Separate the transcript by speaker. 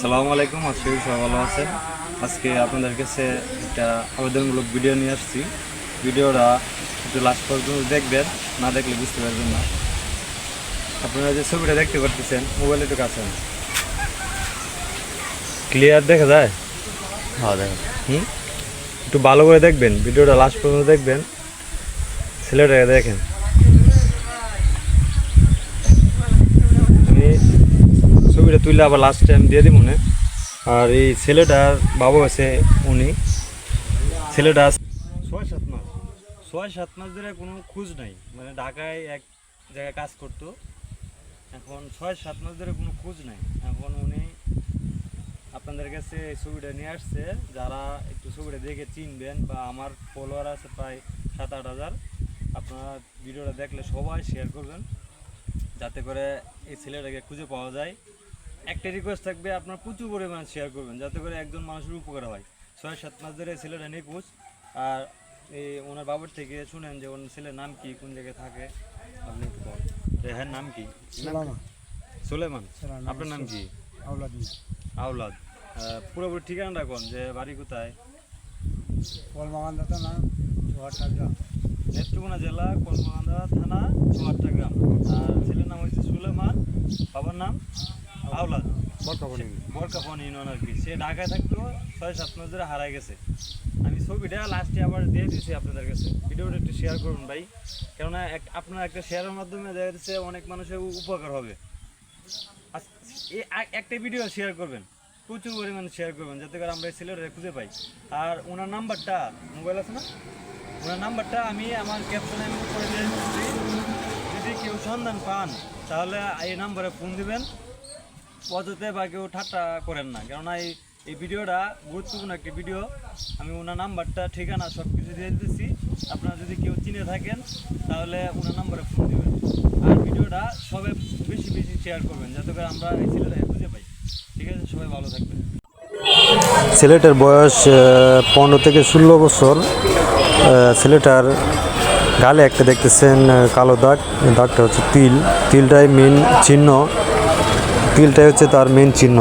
Speaker 1: সালামু আলাইকুম আজকে সবাই ভালো আছেন। আজকে আপনাদের কাছে একটা আবেদনমূলক ভিডিও নিয়ে আসছি। ভিডিওটা একটু লাস্ট পর্যন্ত দেখবেন না দেখলে বুঝতে পারবেন না। আপনারা যে ছবিটা দেখতে পারতেছেন মোবাইলে একটু কাছে ক্লিয়ার দেখা যায়?
Speaker 2: হ্যাঁ দেখো
Speaker 1: হুম? একটু ভালো করে দেখবেন ভিডিওটা লাস্ট পর্যন্ত দেখবেন। ছেলেটাকে দেখেন আমি ছবিটা তুললে আবার লাস্ট টাইম দিয়ে দিব মনে আর এই ছেলেটার বাবা আছে উনি। ছেলেটা ছয় সাত মাস। ছয় সাত মাস ধরে কোনো খোঁজ নাই। মানে ঢাকায় এক জায়গায় কাজ করতো। এখন ছয় সাত মাস ধরে কোনো খোঁজ নাই। এখন উনি আপনাদের কাছে এই ছবিটা নিয়ে আসছে। যারা একটু ছবিটা দেখে চিনবেন বা আমার ফলোয়ার আছে প্রায় সাত আট হাজার, আপনারা ভিডিওটা দেখলে সবাই শেয়ার করবেন। যাতে করে এই ছেলেটাকে খুঁজে পাওয়া যায়। একটা রিকোয়েস্ট থাকবে আপনার প্রচুর পরিমাণে শেয়ার করবেন যাতে করে একজন মানুষের উপকার হয়। ছয় সাত মাস ধরে ছেলেটা নিখোঁজ আর এই ওনার বাবার থেকে শুনেন যে ওনার ছেলের নাম কি কোন জায়গায় থাকে? আপনি একটু। হ্যাঁ নাম কি?
Speaker 3: সালামা
Speaker 1: সুলেমান আপনার নাম কি?
Speaker 3: আওলাদ মিয়া।
Speaker 1: আওলাদ। পুরোপুরি ঠিকানাটা কোন? যে বাড়ি কোথায়?
Speaker 3: চুয়াট্টা গ্রাম।
Speaker 1: নেত্রকোনা জেলা কলমাকান্দা থানা চুয়াট্টা গ্রাম। আর ছেলের নাম হচ্ছে সুলেমান বাবার নাম? আওলাদ
Speaker 3: বর্তমানে
Speaker 1: বরকাফন ইউনিয়ন। আর কি। সে ঢাকায় থাকতো ছয় সাত মাস ধরে হারাই গেছে। আমি ছবিটা লাস্টে আবার দিয়ে দিয়েছি আপনাদের কাছে। ভিডিওটা একটু শেয়ার করুন ভাই। কেননা আপনার একটা শেয়ারের মাধ্যমে দেখা যাচ্ছে অনেক মানুষের উপকার হবে। একটা ভিডিও শেয়ার করবেন। প্রচুর পরিমাণে শেয়ার করবেন যাতে করে আমরা এই ছেলেটা খুঁজে পাই। আর ওনার নাম্বারটা মোবাইল আছে না? ওনার নাম্বারটা আমি আমার ক্যাপশনে আমি করে দিয়ে যদি কেউ সন্ধান পান তাহলে এই নাম্বারে ফোন দিবেন। অযথা বা কেউ ঠাট্টা করেন না। কেননা এই এই ভিডিওটা গুরুত্বপূর্ণ একটি ভিডিও। আমি ওনার নাম্বারটা, ঠিকানা সব কিছু দিয়ে দিতেছি। আপনারা যদি কেউ চিনে থাকেন, তাহলে ওনার নাম্বারে ফোন দেবেন। আর ভিডিওটা সবাই বেশি বেশি শেয়ার করবেন, যাতে করে আমরা এই ছেলেটাকে খুঁজে পাই। ঠিক আছে, সবাই ভালো থাকবেন।
Speaker 4: ছেলেটার বয়স পনেরো থেকে ষোলো বছর। ছেলেটার গালে একটা দেখতেছেন কালো দাগ। দাগটা হচ্ছে তিল। তিলটাই মেন চিহ্ন। তিলটাই হচ্ছে তার মেন চিহ্ন।